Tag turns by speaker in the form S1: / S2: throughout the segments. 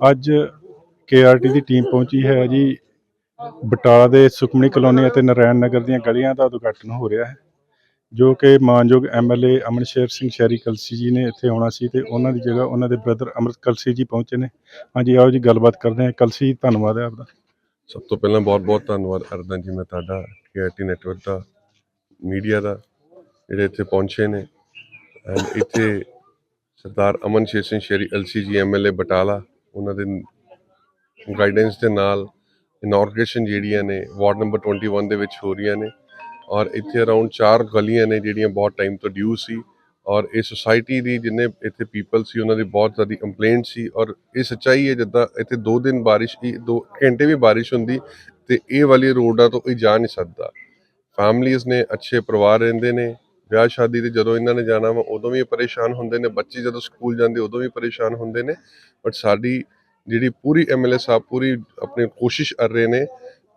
S1: ਅੱਜ ਕੇਆਰਟੀ ਦੀ ਟੀਮ ਪਹੁੰਚੀ ਹੈ ਜੀ। ਬਟਾਲਾ ਦੇ ਸੁਖਮਣੀ ਕਲੋਨੀ ਅਤੇ ਨਾਰਾਇਣ ਨਗਰ ਦੀਆਂ ਗਲੀਆਂ ਦਾ ਉਦਘਾਟਨ ਹੋ ਰਿਹਾ ਹੈ, ਜੋ ਕਿ ਮਾਨਯੋਗ ਐਮਐਲਏ ਅਮਨਸ਼ੇਰ ਸਿੰਘ ਸ਼ਹਿਰੀ ਕਲਸੀ ਜੀ ਨੇ ਇੱਥੇ ਆਉਣਾ ਸੀ ਤੇ ਉਹਨਾਂ ਦੀ ਜਗ੍ਹਾ ਉਹਨਾਂ ਦੇ ਬ੍ਰਦਰ ਅਮਰਤ ਕਲਸੀ ਜੀ ਪਹੁੰਚੇ ਨੇ। ਹਾਂਜੀ, ਆਓ ਜੀ, ਗੱਲਬਾਤ ਕਰਦੇ ਹਾਂ। ਕਲਸੀ, ਧੰਨਵਾਦ ਹੈ ਆਪਦਾ।
S2: ਸਭ ਤੋਂ ਪਹਿਲਾਂ ਬਹੁਤ-ਬਹੁਤ ਧੰਨਵਾਦ ਅਰਦਾਂ ਜੀ, ਮੈਂ ਤੁਹਾਡਾ ਕੇਆਰਟੀ ਨੈਟਵਰਕ ਦਾ ਮੀਡੀਆ ਦਾ, ਜਿਹੜੇ ਇੱਥੇ ਪਹੁੰਚੇ ਨੇ। ਐਂਡ ਇੱਥੇ ਸਰਦਾਰ ਅਮਨ ਸ਼ੇਰ ਸਿੰਘ ਸ਼ੇਰੀ ਐਲਸੀਜੀ ਐਮਐਲਏ ਬਟਾਲਾ ਉਹਨਾਂ ਦੇ ਗਾਈਡੈਂਸ ਦੇ ਨਾਲ ਇਨੋਗ੍ਰੇਸ਼ਨ ਜਿਹੜੀਆਂ ਨੇ ਵਾਰਡ ਨੰਬਰ 21 ਦੇ ਵਿੱਚ ਹੋ ਰਹੀਆਂ ਨੇ ਔਰ ਇੱਥੇ ਅਰਾਊਂਡ ਚਾਰ ਗਲੀਆਂ ਨੇ ਜਿਹੜੀਆਂ ਬਹੁਤ ਟਾਈਮ ਤੋਂ ਡਿਊ ਸੀ ਔਰ ਇਹ ਸੁਸਾਇਟੀ ਦੀ ਜਿੰਨੇ ਇੱਥੇ ਪੀਪਲ ਸੀ, ਉਹਨਾਂ ਦੀ ਬਹੁਤ ਜ਼ਿਆਦਾ ਕੰਪਲੇਂਟ ਸੀ ਔਰ ਇਹ ਸੱਚਾਈ ਹੈ ਜਿੱਦਾਂ ਇੱਥੇ 2 ਦਿਨ ਬਾਰਿਸ਼ ਹੀ 2 ਘੰਟੇ ਵੀ ਬਾਰਿਸ਼ ਹੁੰਦੀ ਤੇ ਇਹ ਵਾਲੀ ਰੋਡਾਂ ਤੋਂ ਕੋਈ ਜਾ ਨਹੀਂ ਸਕਦਾ। ਫੈਮਲੀਆਂ ਨੇ, ਅੱਛੇ ਪਰਿਵਾਰ ਰਹਿੰਦੇ ਨੇ ਵਿਆਹ ਸ਼ਾਦੀ ਤੇ ਜਦੋਂ ਇਹਨਾਂ ਨੇ ਜਾਣਾ ਵਾ, ਉਦੋਂ ਵੀ ਇਹ ਪਰੇਸ਼ਾਨ ਹੁੰਦੇ ਨੇ। ਬੱਚੇ ਜਦੋਂ ਸਕੂਲ ਜਾਂਦੇ, ਉਦੋਂ ਵੀ ਪਰੇਸ਼ਾਨ ਹੁੰਦੇ ਨੇ। ਬਟ ਸਾਡੀ ਜਿਹੜੀ ਪੂਰੀ ਐਮਐਲਏ ਸਾਹਿਬ ਪੂਰੀ ਆਪਣੀ ਕੋਸ਼ਿਸ਼ ਕਰ ਰਹੇ ਨੇ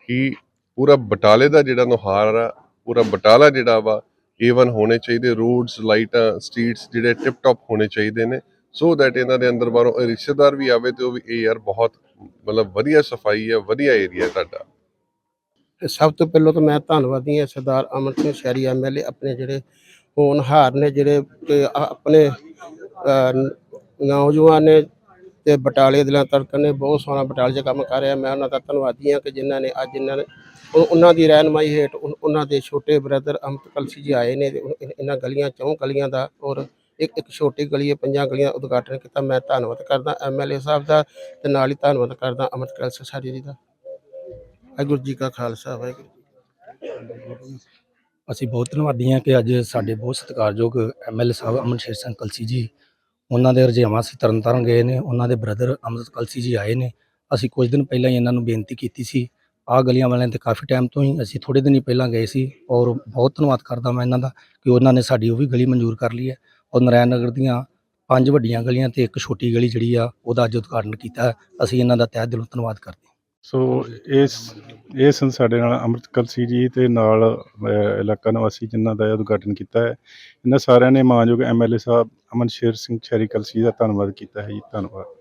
S2: ਕਿ ਪੂਰਾ ਬਟਾਲੇ ਦਾ ਜਿਹੜਾ ਨੁਹਾਰ ਆ, ਪੂਰਾ ਬਟਾਲਾ ਜਿਹੜਾ ਵਾ ਏਵਨ ਹੋਣੇ ਚਾਹੀਦੇ। ਰੋਡਸ ਲਾਈਟਾਂ ਸਟਰੀਟਸ ਜਿਹੜੇ ਟਿਪ ਟਾਪ ਹੋਣੇ ਚਾਹੀਦੇ ਨੇ। ਸੋ ਦੈਟ ਇਹਨਾਂ ਦੇ ਅੰਦਰ ਬਾਹਰੋਂ ਇਹ ਰਿਸ਼ਤੇਦਾਰ ਵੀ ਆਵੇ ਤੇ ਉਹ ਵੀ, ਇਹ ਯਾਰ ਬਹੁਤ ਮਤਲਬ ਵਧੀਆ ਸਫ਼ਾਈ ਹੈ ਵਧੀਆ ਏਰੀਆ ਤੁਹਾਡਾ।
S3: ਸਭ ਤੋਂ ਪਹਿਲਾਂ ਤਾਂ ਮੈਂ ਧੰਨਵਾਦੀ ਹਾਂ ਸਰਦਾਰ ਅਮਨ ਸਿੰਘ ਸ਼ਹਿਰੀ ਐਮਐਲਏ ਆਪਣੇ ਜਿਹੜੇ ਹੋਣਹਾਰ ਨੇ ਜਿਹੜੇ ਕਿ ਆਪਣੇ ਨੌਜਵਾਨ ਨੇ ਤੇ ਬਟਾਲੇ ਦਿਲਾਂ ਤੜਕ ਨੇ, ਬਹੁਤ ਸੋਹਣਾ ਬਟਾਲੇ 'ਚ ਕੰਮ ਕਰ ਰਿਹਾ। ਮੈਂ ਉਹਨਾਂ ਦਾ ਧੰਨਵਾਦੀ ਹਾਂ ਕਿ ਜਿਨ੍ਹਾਂ ਨੇ ਅੱਜ ਇਹਨਾਂ ਨੇ ਉਹ- ਉਹਨਾਂ ਦੀ ਰਹਿਨਮਾਈ ਹੇਠ ਉਹਨਾਂ ਦੇ ਛੋਟੇ ਬ੍ਰਦਰ ਅਮਤ ਕਲਸੀ ਜੀ ਆਏ ਨੇ ਤੇ ਇਹਨਾਂ ਗਲੀਆਂ, ਚੌਂ ਗਲੀਆਂ ਦਾ ਔਰ ਇੱਕ ਇੱਕ ਛੋਟੀ ਗਲੀ ਹੈ, ਪੰਜਾਂ ਗਲੀਆਂ ਦਾ ਉਦਘਾਟਨ ਕੀਤਾ। ਮੈਂ ਧੰਨਵਾਦ ਕਰਦਾ ਐਮਐਲਏ ਸਾਹਿਬ ਦਾ ਤੇ ਨਾਲ ਹੀ ਧੰਨਵਾਦ ਕਰਦਾ ਅਮਤ ਕਲਸੀ ਸ਼ਹਿਰੀ ਜੀ ਦਾ। ਵਾਹਿਗੁਰੂ ਜੀ ਕਾ ਖਾਲਸਾ ਵਾਹਿਗੁਰੂ
S4: ਅਸੀਂ ਬਹੁਤ ਧੰਨਵਾਦੀ ਹਾਂ ਕਿ ਅੱਜ ਸਾਡੇ ਬਹੁਤ ਸਤਿਕਾਰਯੋਗ ਐਮਐਲਏ ਸਾਹਿਬ ਅਮਨ ਸ਼ੇਰ ਸਿੰਘ ਕਲਸੀ ਜੀ, ਉਹਨਾਂ ਦੇ ਰਜੇਵਾਂ ਸੀ ਤਰਨਤਾਰਨ ਗਏ ਨੇ, ਉਹਨਾਂ ਦੇ ਬ੍ਰਦਰ ਅਮਰਤ ਕਲਸੀ ਜੀ ਆਏ ਨੇ। ਅਸੀਂ ਕੁਝ ਦਿਨ ਪਹਿਲਾਂ ਹੀ ਇਹਨਾਂ ਨੂੰ ਬੇਨਤੀ ਕੀਤੀ ਸੀ, ਆਹ ਗਲੀਆਂ ਵਾਲਿਆਂ ਤੇ ਕਾਫੀ ਟਾਈਮ ਤੋਂ ਹੀ ਅਸੀਂ ਥੋੜੇ ਦਿਨ ਹੀ ਪਹਿਲਾਂ ਗਏ ਸੀ ਔਰ ਬਹੁਤ ਧੰਨਵਾਦ ਕਰਦਾ ਮੈਂ ਇਹਨਾਂ ਦਾ ਕਿ ਉਹਨਾਂ ਨੇ ਸਾਡੀ ਉਹ ਵੀ ਗਲੀ ਮਨਜ਼ੂਰ ਕਰ ਲਈ ਹੈ। ਔਰ ਨਾਰਾਇਣ ਨਗਰ ਦੀਆਂ ਪੰਜ ਵੱਡੀਆਂ ਗਲੀਆਂ ਤੇ ਇੱਕ ਛੋਟੀ ਗਲੀ ਜਿਹੜੀ ਆ, ਉਹਦਾ ਅੱਜ ਉਦਘਾਟਨ ਕੀਤਾ ਅਸੀਂ ਇਹਨਾਂ ਦਾ ਤਹਿ ਦਿਲੋਂ ਧੰਨਵਾਦ ਕਰਦੇ ਹਾਂ।
S1: ਸੋ ਇਸ ਇਹ ਸਨ ਸਾਡੇ ਨਾਲ ਅਮਰਤ ਕਲਸੀ ਜੀ ਤੇ ਨਾਲ ਅਹ, ਇਲਾਕਾ ਨਿਵਾਸੀ ਜਿਨ੍ਹਾਂ ਦਾ ਇਹ ਉਦਘਾਟਨ ਕੀਤਾ ਹੈ। ਇਹਨਾਂ ਸਾਰਿਆਂ ਨੇ ਮਾਨਯੋਗ ਐਮਐਲਏ ਸਾਹਿਬ ਅਮਨ ਸ਼ੇਰ ਸਿੰਘ ਸ਼ਹਿਰੀ ਕਲਸੀ ਦਾ ਧੰਨਵਾਦ ਕੀਤਾ ਹੈ ਜੀ। ਧੰਨਵਾਦ।